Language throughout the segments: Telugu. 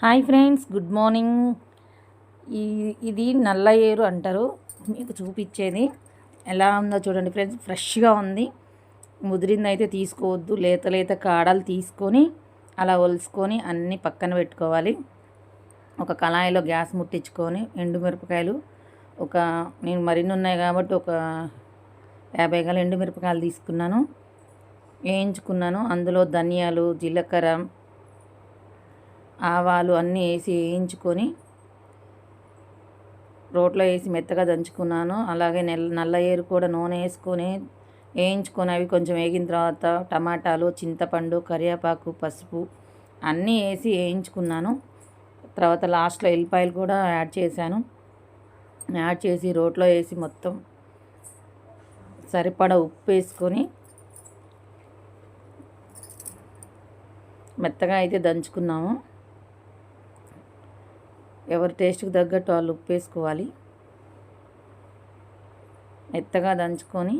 Hi friends good morning. ఈ ఇది నల్ల ఏరు అంటారు. మీకు చూపించేది ఎలా ఉందో చూడండి ఫ్రెండ్స్ ఫ్రెష్గా ఉంది. ముదిరింది అయితే తీసుకోవద్దు. లేత లేత కాడలు తీసుకొని అలా ఒలుసుకొని అన్నీ పక్కన పెట్టుకోవాలి. ఒక కళాయిలో గ్యాస్ ముట్టించుకొని ఎండుమిరపకాయలు ఒక నేను మరిన్ని ఉన్నాయి కాబట్టి ఒక యాభై గల ఎండుమిరపకాయలు తీసుకున్నాను. వేయించుకున్నాను. అందులో ధనియాలు జీలకర్ర ఆవాలు అన్నీ వేసి వేయించుకొని రోట్లో వేసి మెత్తగా దంచుకున్నాను. అలాగే నల్ల నల్ల ఏరు కూడా నూనె వేసుకొని వేయించుకొని అవి కొంచెం వేగిన తర్వాత టమాటాలు చింతపండు కరివేపాకు పసుపు అన్నీ వేసి వేయించుకున్నాను. తర్వాత లాస్ట్లో ఎల్లిపాయలు కూడా యాడ్ చేశాను. యాడ్ చేసి రోట్లో వేసి మొత్తం సరిపడా ఉప్పు వేసుకొని మెత్తగా అయితే దంచుకున్నాము. ఎవరి టేస్ట్కి తగ్గట్టు వాళ్ళు ఉప్పు వేసుకోవాలి. మెత్తగా దంచుకొని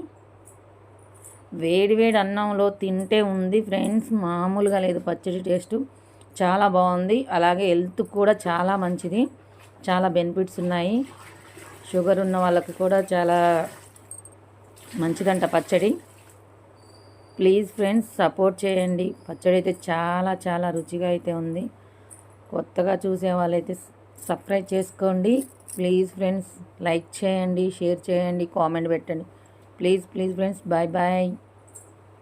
వేడి వేడి అన్నంలో తింటే ఉంది ఫ్రెండ్స్. మామూలుగా లేదు పచ్చడి టేస్ట్. చాలా బాగుంది. అలాగే హెల్త్ కూడా చాలా మంచిది. చాలా బెనిఫిట్స్ ఉన్నాయి. షుగర్ ఉన్న వాళ్ళకి కూడా చాలా మంచిదంట పచ్చడి. ప్లీజ్ ఫ్రెండ్స్ సపోర్ట్ చేయండి. పచ్చడి అయితే చాలా చాలా రుచిగా అయితే ఉంది. కొత్తగా చూసే వాళ్ళైతే సబ్స్క్రైబ్ చేసుకోండి. ప్లీజ్ ఫ్రెండ్స్ లైక్ చేయండి షేర్ చేయండి కామెంట్ పెట్టండి. Please please friends bye bye.